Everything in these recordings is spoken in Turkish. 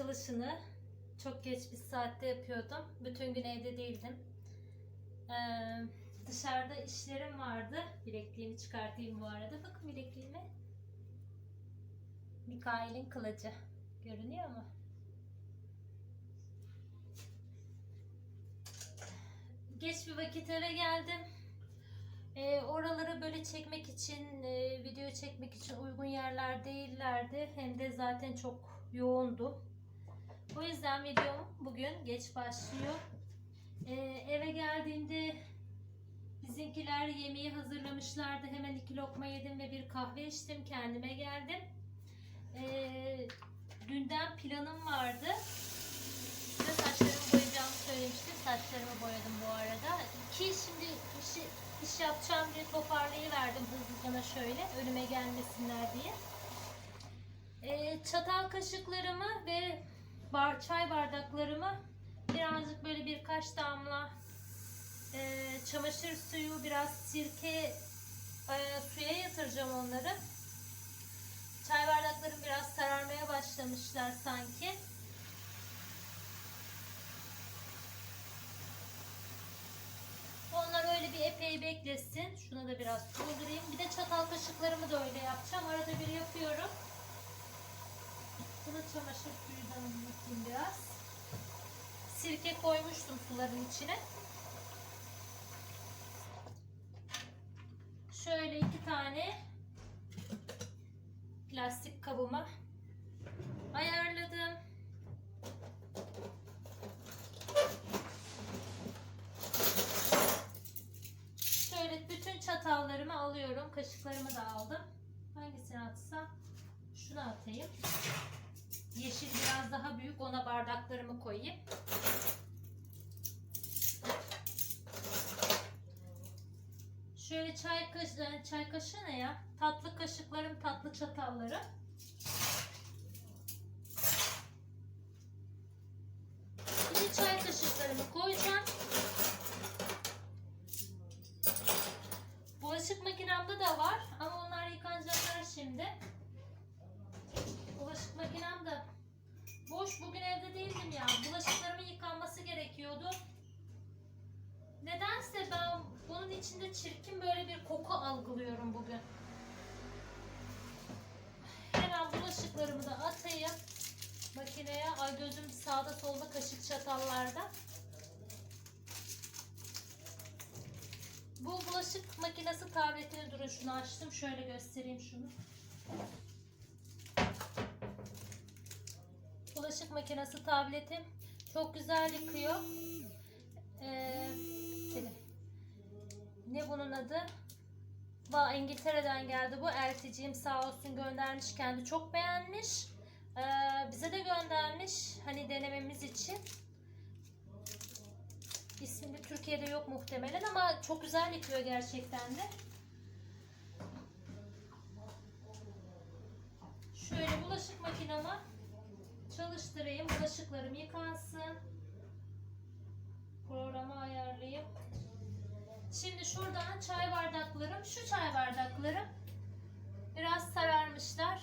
açılışını çok geç bir saatte yapıyordum. Bütün gün evde değildim. Ee, dışarıda işlerim vardı. Bilekliğimi çıkartayım bu arada. Bakın bilekliğime. Mikail'in kılıcı. Görünüyor mu? Geç bir vakit eve geldim. Ee, oraları böyle çekmek için, e, video çekmek için uygun yerler değillerdi. Hem de zaten çok yoğundu. O yüzden videom bugün geç başlıyor. Ee, eve geldiğimde bizimkiler yemeği hazırlamışlardı. Hemen iki lokma yedim ve bir kahve içtim. Kendime geldim. Ee, dünden planım vardı. Size saçlarımı boyayacağımı söylemiştim. Saçlarımı boyadım bu arada. Ki şimdi işi, iş yapacağım diye toparlayıverdim hızlıca şöyle. Önüme gelmesinler diye. Ee, çatal kaşıklarımı ve bar, çay bardaklarımı birazcık böyle birkaç damla e, çamaşır suyu, biraz sirke e, suya yatıracağım onları. Çay bardaklarım biraz sararmaya başlamışlar sanki. Onlar öyle bir epey beklesin. Şuna da biraz doldurayım. Bir de çatal kaşıklarımı da öyle yapacağım. Arada bir yapıyorum. Bunu çamaşır suyundan yapayım biraz. Sirke koymuştum suların içine. Şöyle iki tane plastik kabıma ayarladım. Şöyle bütün çatallarımı alıyorum. Kaşıklarımı da aldım. Hangisini atsam? Şunu atayım. Daha büyük. Ona bardaklarımı koyayım. Şöyle çay kaşığı, çay kaşığı ne ya? Tatlı kaşıklarım, tatlı çatalları. Şimdi çay kaşıklarımı koyacağım. Bulaşık makinemde de var ama onlar yıkanacaklar şimdi. Bulaşık makinem de boş. Bugün evde değildim ya. Bulaşıklarımın yıkanması gerekiyordu. Nedense ben bunun içinde çirkin böyle bir koku algılıyorum bugün. Hemen bulaşıklarımı da atayım makineye. Ay gözüm sağda solda kaşık çatallarda. Bu bulaşık makinesi tabletini durun şunu açtım. Şöyle göstereyim şunu. Bulaşık makinesi tabletim. Çok güzel yıkıyor. Ee. Ne bunun adı? Va İngiltere'den geldi bu. Elticiyim sağ olsun göndermiş. Kendi çok beğenmiş. Ee, bize de göndermiş. Hani denememiz için. İsmi de Türkiye'de yok muhtemelen ama çok güzel yıkıyor gerçekten de. Şöyle bulaşık makinemi çalıştırayım. Bulaşıklarım yıkansın. Programı ayarlayayım. Şimdi şuradan çay bardaklarım. Şu çay bardaklarım biraz sararmışlar.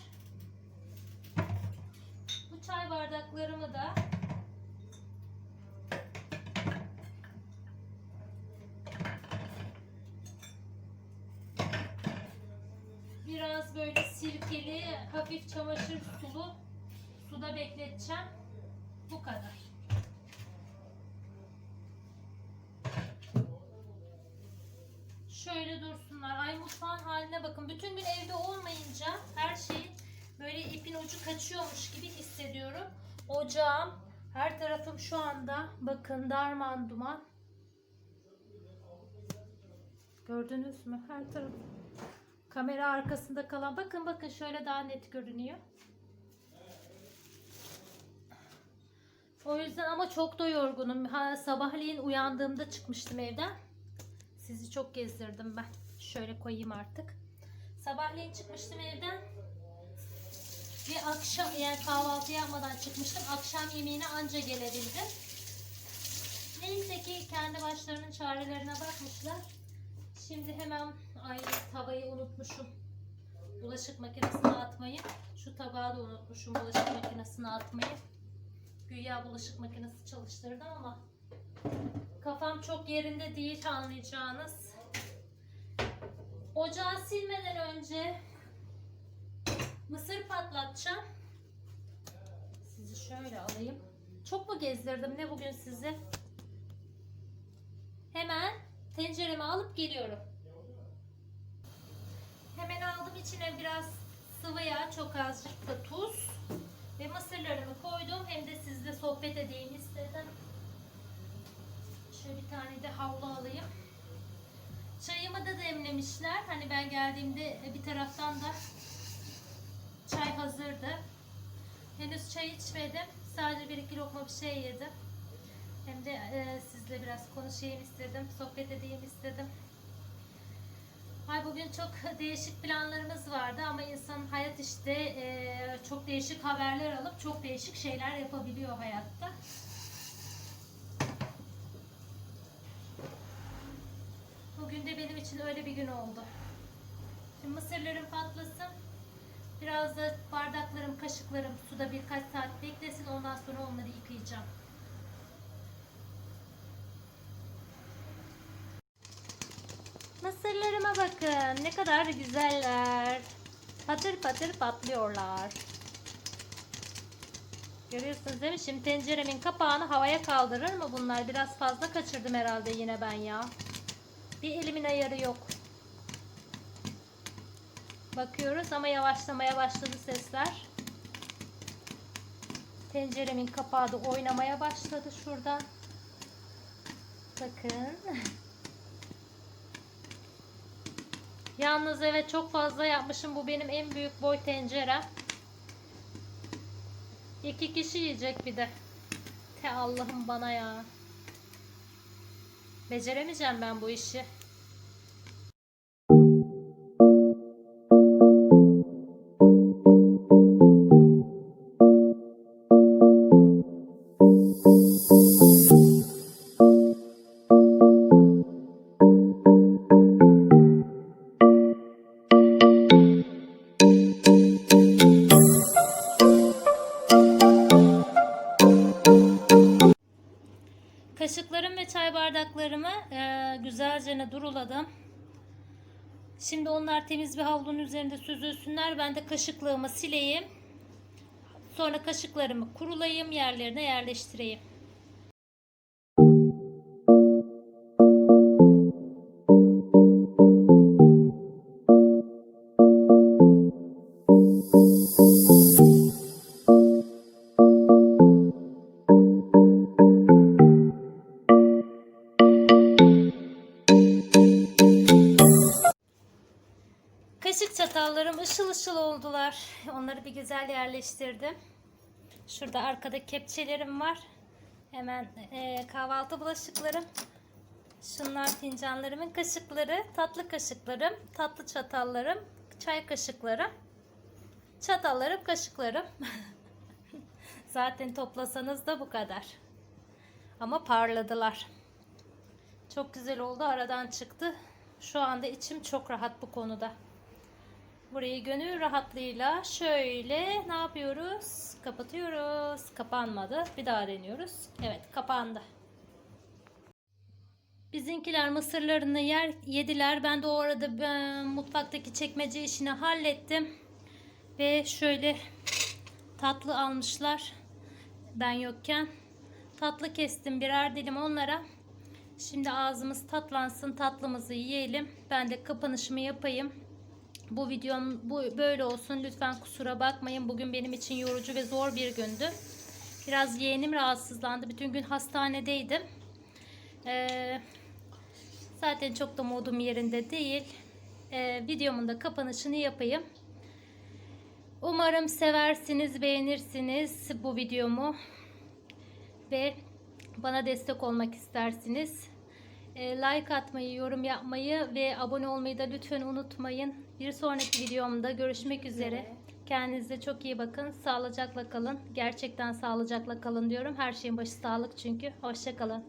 Bu çay bardaklarımı da biraz böyle sirkeli, hafif çamaşır sulu suda bekleteceğim. Bu kadar. Şöyle dursunlar. Ay mutfağın haline bakın. Bütün gün evde olmayınca her şey böyle ipin ucu kaçıyormuş gibi hissediyorum. Ocağım, her tarafım şu anda bakın darman duman. Gördünüz mü? Her taraf. Kamera arkasında kalan. Bakın bakın şöyle daha net görünüyor. O yüzden ama çok da yorgunum. Ha, sabahleyin uyandığımda çıkmıştım evden. Sizi çok gezdirdim ben. Şöyle koyayım artık. Sabahleyin çıkmıştım evden. Bir akşam yani kahvaltı yapmadan çıkmıştım. Akşam yemeğine anca gelebildim. Neyse ki kendi başlarının çarelerine bakmışlar. Şimdi hemen ay tavayı unutmuşum. Bulaşık makinesine atmayı. Şu tabağı da unutmuşum bulaşık makinesine atmayı. Güya bulaşık makinesi çalıştırdım ama kafam çok yerinde değil anlayacağınız. Ocağı silmeden önce mısır patlatacağım. Sizi şöyle alayım. Çok mu gezdirdim ne bugün sizi? Hemen tenceremi alıp geliyorum. Hemen aldım içine biraz sıvı yağ, çok azıcık da tuz ve mısırlarımı koydum. Hem de sizle sohbet edeyim istedim. Şöyle bir tane de havlu alayım. Çayımı da demlemişler. Hani ben geldiğimde bir taraftan da çay hazırdı. Henüz çay içmedim. Sadece bir iki lokma bir şey yedim. Hem de e, sizle biraz konuşayım istedim. Sohbet edeyim istedim. Ay bugün çok değişik planlarımız vardı ama insanın hayat işte e, çok değişik haberler alıp çok değişik şeyler yapabiliyor hayatta. Bugün de benim için öyle bir gün oldu. Şimdi mısırlarım patlasın. Biraz da bardaklarım, kaşıklarım suda birkaç saat beklesin. Ondan sonra onları yıkayacağım. Mısırlarıma bakın. Ne kadar güzeller. Patır patır patlıyorlar. Görüyorsunuz değil mi? Şimdi tenceremin kapağını havaya kaldırır mı bunlar? Biraz fazla kaçırdım herhalde yine ben ya. Bir elimin ayarı yok. Bakıyoruz ama yavaşlamaya başladı sesler. Tenceremin kapağı da oynamaya başladı şurada. Bakın. Yalnız evet çok fazla yapmışım. Bu benim en büyük boy tencerem. İki kişi yiyecek bir de. Te Allah'ım bana ya. Beceremeyeceğim ben bu işi. Çay bardaklarımı e, güzelce duruladım. Şimdi onlar temiz bir havlunun üzerinde süzülsünler. Ben de kaşıklığımı sileyim. Sonra kaşıklarımı kurulayım, yerlerine yerleştireyim. Kaşık çatallarım ışıl ışıl oldular. Onları bir güzel yerleştirdim. Şurada arkada kepçelerim var. Hemen e, kahvaltı bulaşıklarım. Şunlar fincanlarımın kaşıkları, tatlı kaşıklarım, tatlı çatallarım, çay kaşıklarım, çatallarım, kaşıklarım. Zaten toplasanız da bu kadar. Ama parladılar. Çok güzel oldu. Aradan çıktı. Şu anda içim çok rahat bu konuda. Burayı gönül rahatlığıyla şöyle ne yapıyoruz? Kapatıyoruz. Kapanmadı. Bir daha deniyoruz. Evet kapandı. Bizimkiler mısırlarını yer yediler. Ben de o arada ben mutfaktaki çekmece işini hallettim. Ve şöyle tatlı almışlar. Ben yokken. Tatlı kestim birer dilim onlara. Şimdi ağzımız tatlansın, tatlımızı yiyelim. Ben de kapanışımı yapayım. Bu videom bu böyle olsun. Lütfen kusura bakmayın. Bugün benim için yorucu ve zor bir gündü. Biraz yeğenim rahatsızlandı. Bütün gün hastanedeydim. Ee, zaten çok da modum yerinde değil. Ee, videomun da kapanışını yapayım. Umarım seversiniz, beğenirsiniz bu videomu. Ve bana destek olmak istersiniz. E, like atmayı, yorum yapmayı ve abone olmayı da lütfen unutmayın. Bir sonraki videomda görüşmek üzere. Kendinize çok iyi bakın. Sağlıcakla kalın. Gerçekten sağlıcakla kalın diyorum. Her şeyin başı sağlık çünkü. Hoşçakalın.